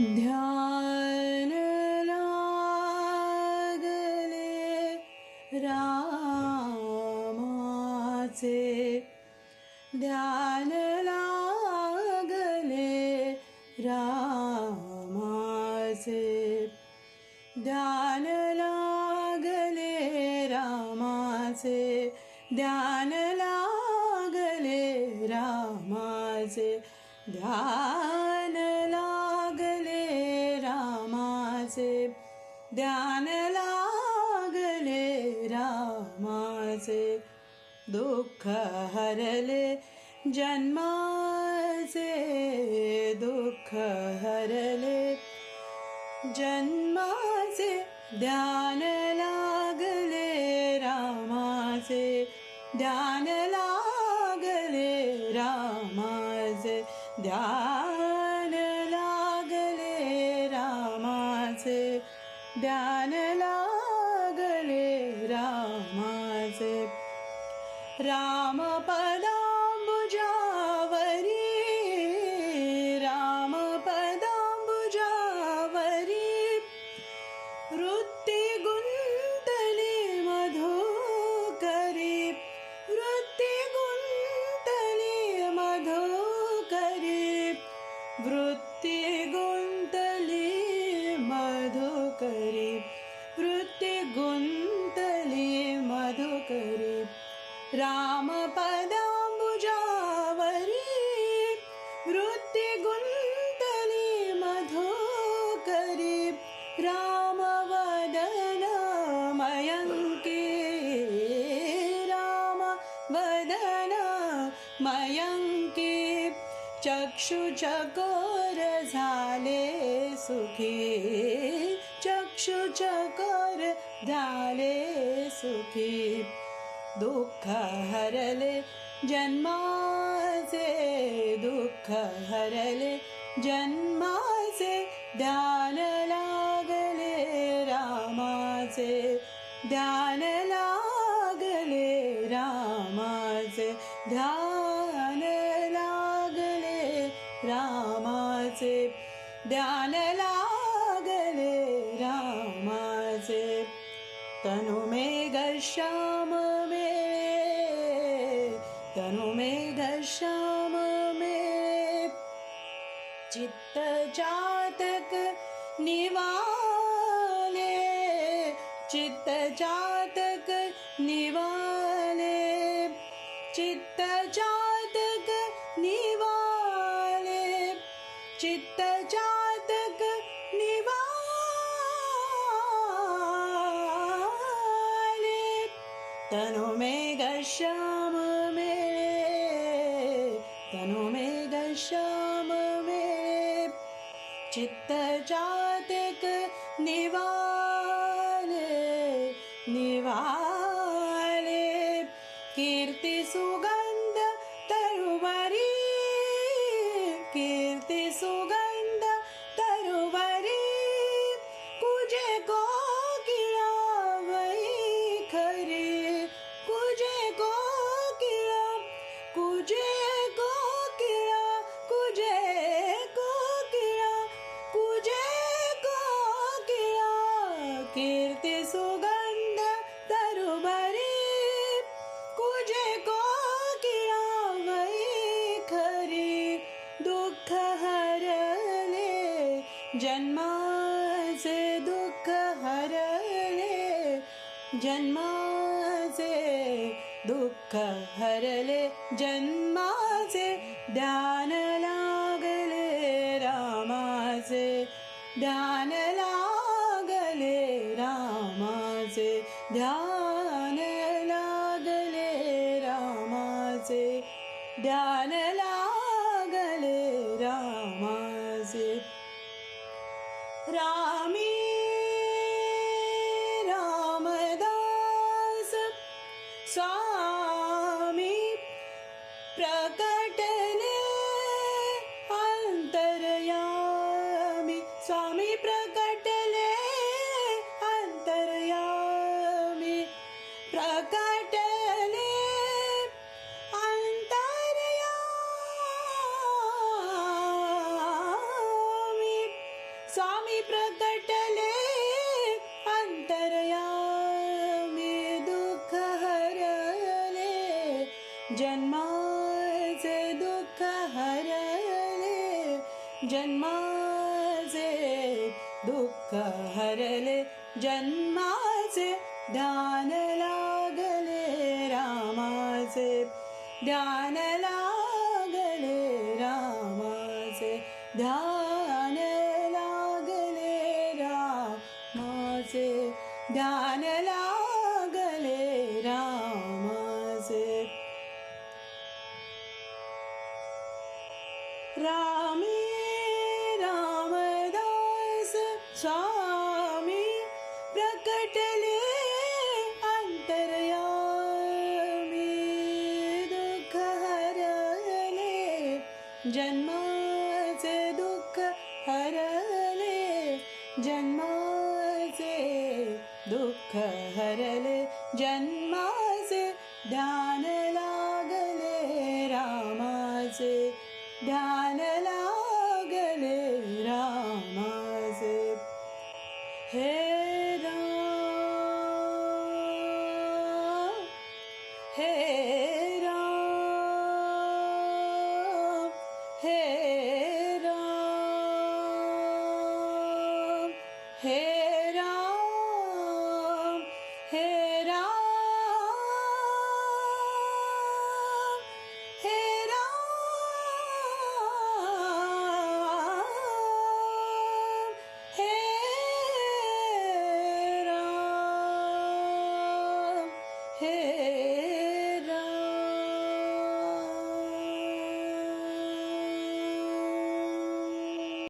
ध्यान लागले रामाचे. ध्यान लागले रामाचे. ध्यान लागले रामाचे. ध्यान लागले रामाचे. ध्यान ध्यान लागले रामाचे दुःख हरले जन्माचे दुःख हरले. जन्माचे ध्यान लागले रामाचे ध्यान लाग रामपद रामपदाम्बुजावरी वृत्तिगुन्तले मधोकरे रामवदनमयङ्के रामवदनमयङ्के चक्षुचकोर झाले चक्षु चकोर झाले सुखी। दुःख हरले जन्माचे दुःख हरले जन्माचे ध्यान लागले रामाचे ध्यान लागले रामाचे ध्यान लागले रामाचे ध्यान लागले रामाचे तनु मेघ श्याम दशम चित्त चातक निवाे चित्त जातक निवाे चित्त जातक निवाे चित्त चातक निवाे धनु तनु मे गश्याम मे चित्तजातक निवाले निवाले जन्माचे दुःख हरले जन्माचे दुःख हरले जन्माचे ध्यान लागले रामाचे ध्यान लागले रामाचे ध्यान लागले रामाचे ध्यान लागले रामाचे रामी रामदास स्वामी प्रकटले प्रकटले अंतरयामी दुःख हरले जन्माचे दुःख हरले जन्माचे दुःख हरले जन्माचे ध्यान लागले रामाचे ध्यान लागले रामाचे ध्यान ध्यान लागले रामाचे रामी रामदास स्वामी प्रकटले हरले जन्माचे दुःख हरले जन्माचे ध्यान लागले रामाचे ध्यान लागले रामाचे हे राम हे Hera. Hey.